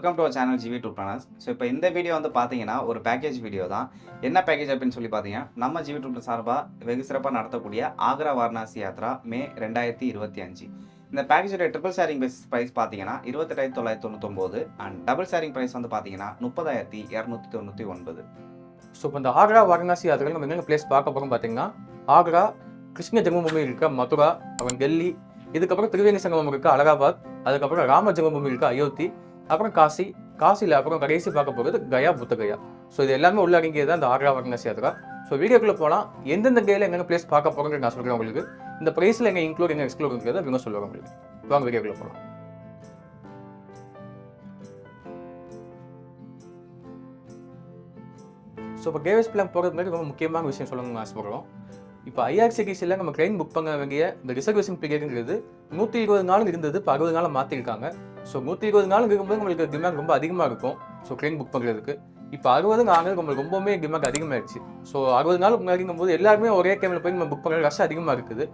Welcome to channel GV tour planners so இப்போ இந்த video வந்து பார்த்தீங்கன்னா ஒரு பேக்கேஜ் வீடியோ தான். என்ன பேக்கேஜ் அப்படின்னு சொல்லி பார்த்தீங்கன்னா நம்ம ஜிவி டூ சார்பாக வெகு சிறப்பாக நடத்தக்கூடிய ஆக்ரா வாரணாசி யாத்ரா மே ரெண்டாயிரத்தி இருபத்தி அஞ்சு. இந்த பேக்கேஜோட ட்ரிபிள் ஷேரிங் ப்ரைஸ் பார்த்தீங்கன்னா இருபத்தெட்டாயிரத்தி தொள்ளாயிரத்தி தொண்ணூத்தொம்பது அண்ட் டபுள் ஷேரிங் ப்ரைஸ் வந்து பார்த்தீங்கன்னா முப்பதாயிரத்தி இரநூத்தி தொண்ணூற்றி ஒன்பது. ஸோ இப்போ இந்த ஆக்ரா வாரணாசி யாத்திரை நம்ம எங்கெங்க பிளேஸ் பார்க்க போகிறோம் பார்த்தீங்கன்னா ஆக்ரா கிருஷ்ண ஜென்மபூமி இருக்க மதுரா அப்புறம் டெல்லி இதுக்கப்புறம் திரிவேணி சங்கமம் இருக்க அலகாபாத் அதுக்கப்புறம் ராம ஜென்மபூமி இருக்க அயோத்தி அப்புறம் காசி காசியில் அப்புறம் கடைசி பார்க்க போகிறது கயா புத்த கயா. ஸோ இது எல்லாமே உள்ளடங்கியது தான் இந்த ஆக்ரா வாரணாசி யாத்திரா ஸோ வீடியோக்குள்ளே போனால் எந்தெந்த கையில் எங்கெங்க பிளேஸ் பார்க்க போகிறோங்கிறது நான் சொல்கிறேன் உங்களுக்கு. இந்த ப்ரைஸில் எங்கே இன்க்ளூட் எங்கே எக்ஸ்க்ளூட் இருக்கிறத இவங்க சொல்லுவாங்க உங்களுக்கு. வாங்க வீடியோக்குள்ளே போகலாம் ஸோ இப்போ கேவிஎஸ் பிளான் போகிறது மாதிரி ரொம்ப முக்கியமான விஷயம் சொல்லணும்னு ஆசைப்படுறோம். இப்போ ஐஆர்சிடிசியில் நம்ம ட்ரெயின் புக் பண்ண வேண்டிய இந்த ரிசர்வேஷன் பீரியடுங்கிறது நூற்றி இருபது நாள் இருந்தது இப்போ அறுபது நாள் மாற்றிருக்காங்க ஸோ நூற்றி இருபது நாள் இருக்கும்போது உங்களுக்கு டிமாண்ட் ரொம்ப அதிகமாக இருக்கும். ஸோ ட்ரெயின் புக் பண்ணுறதுக்கு இப்போ அறுபது நாங்கள் உங்களுக்கு ரொம்பவுமே டிமாண்ட் அதிகமாகிடுச்சு ஸோ அறுபது நாள் முன்னாடிங்கும் போது எல்லாருமே ஒரே டைமில் போய் நம்ம புக் பண்ணுற ரஷ் அதிகமாக இருக்குது.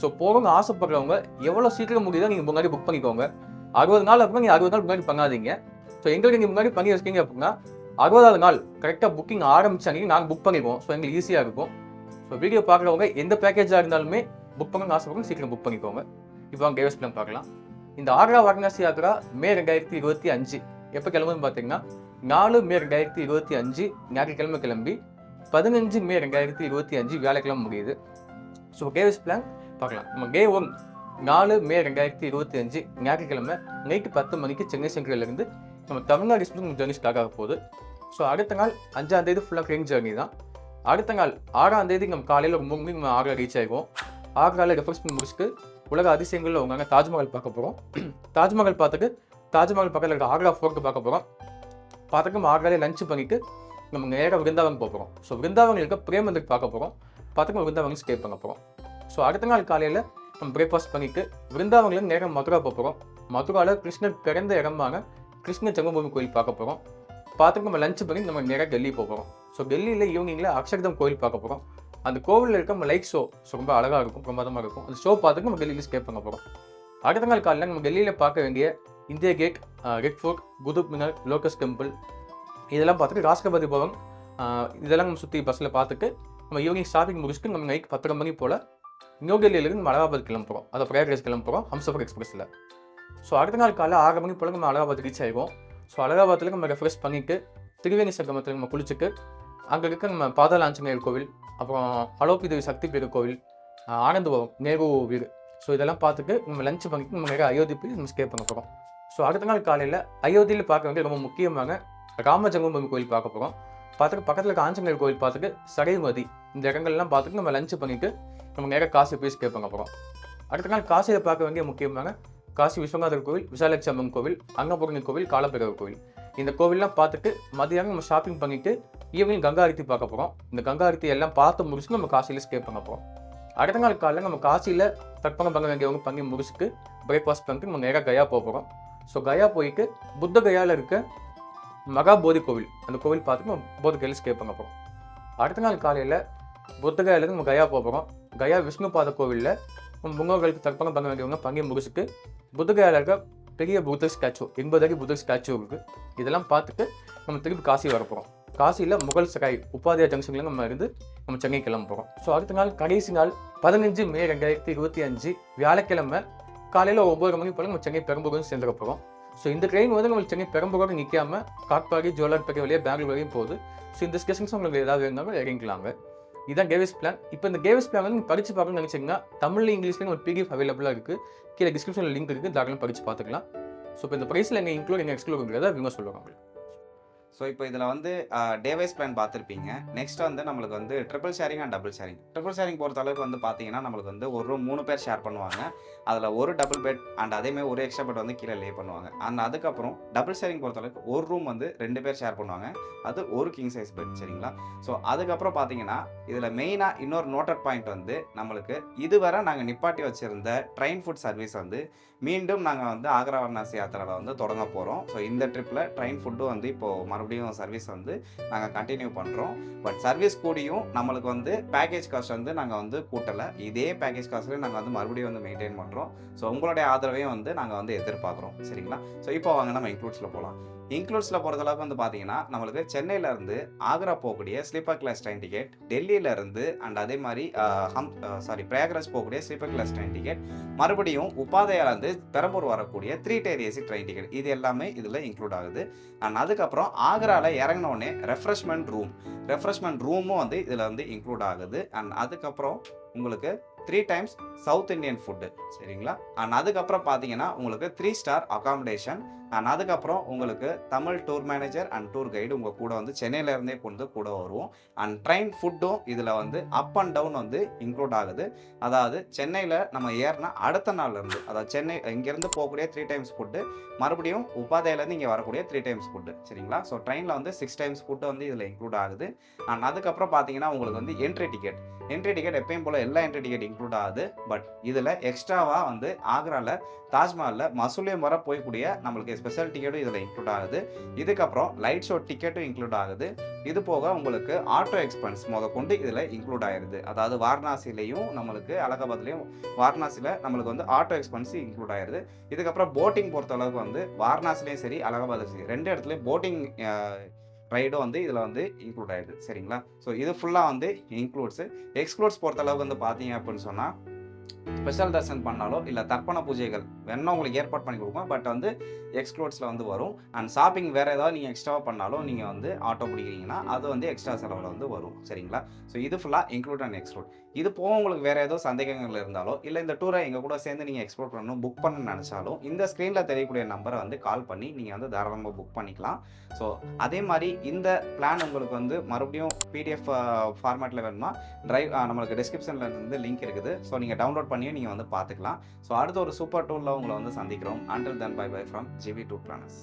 ஸோ போகணும்னு ஆசைப்படுறவங்க எவ்வளோ சீக்கிரம் முடியுதோ நீங்கள் முன்னாடி புக் பண்ணிக்கோங்க. அறுபது நாள் அப்புறம் நீங்கள் அறுபது நாள் முன்னாடி பண்ணாதீங்க. ஸோ எங்களுக்கு நீங்கள் முன்னாடி பண்ணி வச்சிங்க அப்படின்னா அறுபதாவது நாள் கரெக்டாக புக்கிங் ஆரம்பிச்ச நாங்கள் புக் பண்ணிடுவோம். ஸோ எங்களுக்கு ஈஸியாக இருக்கும். ஸோ வீடியோ பார்க்குறவங்க எந்த பேக்கேஜாக இருந்தாலுமே புக் பண்ணணும்னு ஆசைப்படுங்க சீக்கிரம் புக் பண்ணிக்கோங்க. இப்போ அவங்க கேவஸ் பிளான் பார்க்கலாம். இந்த ஆக்ரா வாரணாசி யாத்ரா மே ரெண்டாயிரத்தி இருபத்தி அஞ்சு. எப்போ கிளம்புன்னு பார்த்தீங்கன்னா நாலு மே ரெண்டாயிரத்தி இருபத்தி அஞ்சு ஞாயிற்றுக்கிழமை கிளம்பி பதினஞ்சு மே ரெண்டாயிரத்தி இருபத்தி அஞ்சு வியாழக்கிழமை முடியுது. ஸோ கேவஸ் பிளான் பார்க்கலாம். நம்ம கே ஒன் நாலு மே ரெண்டாயிரத்தி இருபத்தி அஞ்சு ஞாயிற்றுக்கிழமை நைட்டு பத்து மணிக்கு சென்னை சென்ட்ரலேருந்து நம்ம தமிழ்நாடு எக்ஸ்பிரஸ் ஜேர்னி ஸ்டார்ட் ஆக போகுது. ஸோ அடுத்த நாள் அஞ்சாம் தேதி ஃபுல்லாக ட்ரெயின் ஜேர்னி தான். அடுத்த நாள் ஆறாம் தேதி நம்ம காலையில் ஒரு மூணு மணிக்கு நம்ம ஆக்ரா ரீச் ஆகிடுவோம் ஆக்ராவில் ரெஃப்ரெஷ்மெண்ட் முடிச்சுட்டு உலக அதிசயங்களில் உங்க தாஜ்மஹால் பார்க்க போகிறோம் தாஜ்மஹால் பார்த்துட்டு தாஜ்மஹால் பக்கத்தில் இருக்க ஆக்ரா ஃபோர்ட்டு பார்க்க போகிறோம் பார்த்துட்டு ஆக்ராலே லஞ்ச் பண்ணிட்டு நம்ம நேராக விருந்தாவன் போகிறோம் ஸோ விருந்தாவன் இருக்க பிரேமந்திக்கு பார்க்க போகிறோம் பார்த்துட்டு நம்ம விருந்தாவன் ஸ்டே பண்ண போகிறோம் ஸோ அடுத்த நாள் காலையில் நம்ம பிரேக்ஃபாஸ்ட் பண்ணிட்டு விருந்தாவன்லேருந்து நேராக மதுரா போக போகிறோம் மதுராவில் கிருஷ்ணர் பிறந்த இடமான கிருஷ்ண ஜென்மபூமி கோயில் பார்க்க போகிறோம் பார்த்துட்டு நம்ம லஞ்ச் பண்ணி நம்ம நேராக டெல்லி போகிறோம் ஸோ டெல்லியில் ஈவினிங்கில் அக்ஷர்தம் கோயில் பார்க்க போகிறோம் அந்த கோவிலில் இருக்க நம்ம லைட் ஷோ ஸோ ரொம்ப அழகாக இருக்கும் பிரமாதமாக இருக்கும். அந்த ஷோ பார்த்துட்டு நம்ம டெல்லியில் ஸ்டே பண்ண போகிறோம் அடுத்த நாள் காலையில் நம்ம டெல்லியில் பார்க்க வேண்டிய India gate red fort Qutub Minar lotus temple இதெல்லாம் பார்த்துட்டு ராஷ்டிரபதி பவன் இதெல்லாம் நம்ம சுற்றி பஸ்ஸில் பார்த்துட்டு நம்ம ஈவினிங் ஷாப்பிங் முடிச்சுட்டு நம்ம நைட் பத்தரை மணி போல் நியூ டெல்லியிலேருந்து நம்ம அலகாபாத் கிளம்புறோம் அதை பிரயாக்ராஜ் கிளம்புறோம் ஹம்சஃபர் எக்ஸ்பிரஸில் ஸோ அடுத்த நாள் காலையில் ஆறு மணி போல் நம்ம அலகாபாத் ரீச் ஆகிடுவோம் ஸோ அலகாபாத்தில் நம்ம ரெஃப்ரெஷ் பண்ணிவிட்டு திரிவேணி சங்கமத்தில் நம்ம குளிச்சுட்டு அங்கே இருக்க நம்ம பாதாள ஆஞ்சநேயர் கோவில் அப்புறம் அலோபி தேவி சக்தி பேரு கோவில் ஆஹ் ஆனந்தபவம் நேரு வீடு. ஸோ இதெல்லாம் பார்த்துட்டு நம்ம லஞ்ச் பண்ணிட்டு நம்ம நிறைய அயோத்தி போய் நம்ம ஸ்டே பண்ண போகிறோம் ஸோ அடுத்த நாள் காலையில் அயோத்தியில் பார்க்க வேண்டிய ரொம்ப முக்கியமான ராம ஜென்மபூமி கோயில் பார்க்க போகிறோம் பார்த்துட்டு பக்கத்தில் இருக்க ஆஞ்சநேயர் கோயில் பார்த்துட்டு சடைமதி இந்த இடங்கள்லாம் பார்த்துட்டு நம்ம லஞ்ச் பண்ணிட்டு நம்ம நேராக காசு போய் ஸ்டே பண்ண போகிறோம் அடுத்த நாள் காசியில் பார்க்க வேண்டிய முக்கியமான காசி விஸ்வநாதர் கோவில் விசாலாட்சி அம்மன் கோவில் அங்கபூரணி கோவில் காலபைரவர் கோவில். இந்த கோவில்லாம் பார்த்துட்டு மதியானம் நம்ம ஷாப்பிங் பண்ணிட்டு ஈவினிங் கங்கா ஆரத்தி பார்க்க போகிறோம் இந்த கங்கா ஆரத்தி எல்லாம் பார்த்து முடிச்சுட்டு நம்ம காசியில் ஸ்டே பண்ண போகிறோம் அடுத்த நாள் காலையில் நம்ம காசியில் தற்பங்கம் பண்ண வேண்டியவங்க பண்ணி முடிச்சுட்டு பிரேக்ஃபாஸ்ட் பண்ணிட்டு நம்ம நேராக கயா போக போகிறோம் ஸோ கயா போயிட்டு புத்த கயாவில் இருக்க மகா போதி கோவில் அந்த கோவில் பார்த்துட்டு நம்ம போத கையில் ஸ்டே பண்ண போகிறோம் அடுத்த நாள் காலையில் புத்த கயாவிலேருந்து நம்ம கயா போக போகிறோம் கயா விஷ்ணுபாத கோவிலில் முன்னோர்களுக்கு தற்பங்கம் பண்ண வேண்டியவங்க பங்கி முடிச்சுட்டு புத்த இருக்க பெரிய புத்தர் ஸ்டாச்சு எண்பது அடி புத்தர் ஸ்டாச்சு இருக்குது இதெல்லாம் பார்த்துட்டு நம்ம திருப்பி காசி வரப்போகிறோம் காசியில் முகல் சகாய் உபாதியா ஜங்ஷனில் நம்ம இருந்து நம்ம சென்னை கிளம்ப போகிறோம் ஸோ அடுத்த நாள் கடைசி நாள் பதினஞ்சு மே ரெண்டாயிரத்தி இருபத்தி அஞ்சு வியாழக்கிழமை காலையில் ஒவ்வொரு மணி போல நம்ம சென்னை பெரம்பூர் சேர்ந்துட போகிறோம் ஸோ இந்த ட்ரெயின் வந்து நம்மளுக்கு சென்னை பெரம்பூரோடு நிற்காம காட்பாடி ஜோலார்பேட்டை வழியாக பெங்களூர் வரையும் போகுது. ஸோ இந்த ஸ்டேஷன்ஸ் உங்களுக்கு ஏதாவது இருந்தாலும் இறங்கிக்கலாங்க. இதான் கேவிஸ் பிளான் இப்போ இந்த கேவிஸ் பிளான் வந்து நீங்கள் படித்து பார்க்கணும்னு நினச்சிங்கன்னா தமிழ் இங்கிலீஷ்லேயும் ஒரு பிடிஎஃப் அவைலபிளாக இருக்குது கீழே டிஸ்கிரிப்ஷனில் லிங்க் இருக்குது தாராளம் படித்து பார்த்துக்கலாம். ஸோ இப்போ இந்த ப்ரைஸில் எங்கள் இன்க்ளூட் எங்கள் எக்ஸ்க்ளூடுங்கிறத இவங்க சொல்லுவாங்க உங்களுக்கு. ஸோ இப்போ இதில் வந்து டேவைஸ் பிளான் பார்த்துருப்பீங்க. நெக்ஸ்ட் வந்து நம்மளுக்கு வந்து triple sharing and double sharing triple sharing பொறுத்த அளவுக்கு வந்து பார்த்தீங்கன்னா நம்மளுக்கு வந்து ஒரு ரூம் மூணு பேர் ஷேர் பண்ணுவாங்க. அதில் ஒரு டபுள் பெட் அண்ட் அதேமாதிரி ஒரு எக்ஸ்ட்ரா பெட் வந்து கீழே லே பண்ணுவாங்க. அண்ட் அதுக்கப்புறம் டபுள் ஷேரிங் பொறுத்த அளவுக்கு ஒரு ரூம் வந்து ரெண்டு பேர் ஷேர் பண்ணுவாங்க. அது ஒரு கிங் சைஸ் பெட் சரிங்களா? ஸோ அதுக்கப்புறம் பார்த்தீங்கன்னா இதில் மெயினாக இன்னொரு நோட்டட் பாயிண்ட் வந்து நம்மளுக்கு இதுவரை நாங்கள் நிப்பாட்டி வச்சுருந்த ட்ரெயின் ஃபுட் சர்வீஸ் வந்து மீண்டும் நாங்கள் வந்து ஆக்ரா வாரணாசி யாத்திராவில் வந்து தொடங்க போகிறோம் ஸோ இந்த ட்ரிப்பில் ட்ரெயின் ஃபுட்டும் வந்து இப்போது மறுபடியும் மறுபடியும் சர்வீஸ் வந்து நாங்கள் கண்டினியூ பண்ணுறோம் பட் சர்வீஸ் கூடியும் நம்மளுக்கு வந்து பேக்கேஜ் காஸ்ட் வந்து நாங்கள் வந்து கூட்டலை. இதே பேக்கேஜ் காஸ்ட்லேயே நாங்கள் வந்து மறுபடியும் வந்து மெயின்டைன் பண்ணுறோம் ஸோ உங்களுடைய ஆதரவையும் வந்து நாங்கள் வந்து எதிர்பார்க்குறோம். சரிங்களா? ஸோ இப்போ வாங்க நம்ம இன்க்ளூட்ஸில் போகலாம் இன்க்ளூட்ஸில் பொறுத்தளவுக்கு வந்து பார்த்தீங்கன்னா நம்மளுக்கு சென்னையிலேருந்து ஆக்ரா போகக்கூடிய ஸ்லீப்பர் கிளாஸ் ட்ரெயின் டிக்கெட் டெல்லியிலேருந்து அண்ட் அதே மாதிரி ஹம் சாரி பிரயாகராஜ் போகக்கூடிய ஸ்லீப்பர் கிளாஸ் ட்ரெயின் டிக்கெட் மறுபடியும் உபாதையாலேருந்து பெரம்பூர் வரக்கூடிய three tier AC train ticket இது எல்லாமே இதில் இன்க்ளூட் ஆகுது. அண்ட் அதுக்கப்புறம் ஆக்ராவில் இறங்கினோடனே ரெஃப்ரெஷ்மெண்ட் ரூம் ரெஃப்ரெஷ்மெண்ட் ரூமும் வந்து இதில் வந்து இன்க்ளூட் ஆகுது. அண்ட் அதுக்கப்புறம் உங்களுக்கு three times south Indian food சரிங்களா? அண்ட் அதுக்கப்புறம் பார்த்தீங்கன்னா உங்களுக்கு த்ரீ ஸ்டார் அகாமடேஷன் அண்ட் அதுக்கப்புறம் உங்களுக்கு Tamil tour manager and tour guide உங்கள் கூட வந்து சென்னையிலேருந்தே கொண்டு கூட வருவோம். அண்ட் ட்ரெயின் ஃபுட்டும் இதில் வந்து அப் அண்ட் டவுன் வந்து இன்க்ளூட் ஆகுது. அதாவது சென்னையில் நம்ம ஏறினா அடுத்த நாள்லேருந்து அதாவது சென்னை இங்கேருந்து போகக்கூடிய த்ரீ டைம்ஸ் ஃபுட்டு மறுபடியும் உபாதையிலேருந்து இங்கே வரக்கூடிய த்ரீ டைம்ஸ் ஃபுட்டு சரிங்களா? ஸோ ட்ரெயினில் வந்து சிக்ஸ் டைம்ஸ் ஃபுட்டு வந்து இதில் இன்க்ளூட் ஆகுது. அண்ட் அதுக்கப்புறம் பார்த்தீங்கன்னா உங்களுக்கு வந்து என்ட்ரி டிக்கெட் என்ட்ரி டிக்கெட் எப்பயும் போல் எல்லா என்ட்ரி டிக்கெட் இன்க்ளூட் ஆகுது. பட் இதில் எக்ஸ்ட்ராவாக வந்து ஆக்ராவில் தாஜ்மஹாலில் மசூலியம் வர போய்க்கூடிய நம்மளுக்கு ஸ்பெஷல் டிக்கெட்டும் இதில் இன்க்ளூட் ஆகுது. இதுக்கப்புறம் லைட் ஷோ டிக்கெட்டும் இன்க்ளூட் ஆகுது. இது போக உங்களுக்கு ஆட்டோ எக்ஸ்பென்ஸ் முத கொண்டு இதில் இன்க்ளூட் ஆயிருது. அதாவது வாரணாசிலையும் நம்மளுக்கு அலகாபாத்லேயும் வாரணாசியில் நம்மளுக்கு வந்து ஆட்டோ எக்ஸ்பென்ஸ் இன்க்ளூட் ஆயிருது. இதுக்கப்புறம் போட்டிங் பொறுத்த அளவுக்கு வந்து வாரணாசிலையும் சரி அலகாபாத்லையும் சரி ரெண்டு இடத்துலையும் போட்டிங் ரைடும் வந்து இதில் வந்து இன்க்ளூட் ஆயிடுது சரிங்களா? ஸோ இது ஃபுல்லாக வந்து இன்க்ளூட்ஸு எக்ஸ்க்ளூட்ஸ் பொறுத்த அளவுக்கு வந்து பார்த்தீங்க அப்படின்னு சொன்னால் ஸ்பெஷல் தர்சன் பண்ணாலோ இல்லை தர்ப்பண பூஜைகள் வேணா உங்களுக்கு ஏற்பாடு பண்ணி கொடுப்போம். பட் வந்து எக்ஸ்க்ளூட்ஸில் வந்து வரும். அண்ட் ஷாப்பிங் வேறு ஏதாவது நீங்கள் எக்ஸ்ட்ராவாக பண்ணாலும் நீங்கள் வந்து ஆட்டோ பிடிக்கிறீங்கன்னா அது வந்து எக்ஸ்ட்ரா செலவில் வந்து வரும். சரிங்களா? ஸோ இது ஃபுல்லாக இன்க்ளூட் அண்ட் எக்ஸ்க்ளூட் இது போக உங்களுக்கு வேறு ஏதோ சந்தேகங்கள் இருந்தாலோ இல்லை இந்த டூரை எங்கள் கூட சேர்ந்து நீங்கள் எக்ஸ்ப்ளோர் பண்ணணும் புக் பண்ணணும்னு நினச்சாலும் இந்த ஸ்க்ரீனில் தெரியக்கூடிய நம்பரை வந்து கால் பண்ணி நீங்கள் வந்து தாராளமாக புக் பண்ணிக்கலாம். ஸோ அதே மாதிரி இந்த பிளான் உங்களுக்கு வந்து மறுபடியும் பிடிஎஃப் ஃபார்மேட்டில் வேணுமா ட்ரைவ் நம்மளுக்கு டிஸ்கிரிப்ஷனில் இருந்து லிங்க் இருக்குது. ஸோ நீங்கள் டவுன்லோட் பண்ணியும் நீங்கள் வந்து பார்த்துக்கலாம் ஸோ அடுத்த ஒரு சூப்பர் டூலில் உங்களை வந்து சந்திக்கிறோம். Until then bye bye from GV tour planners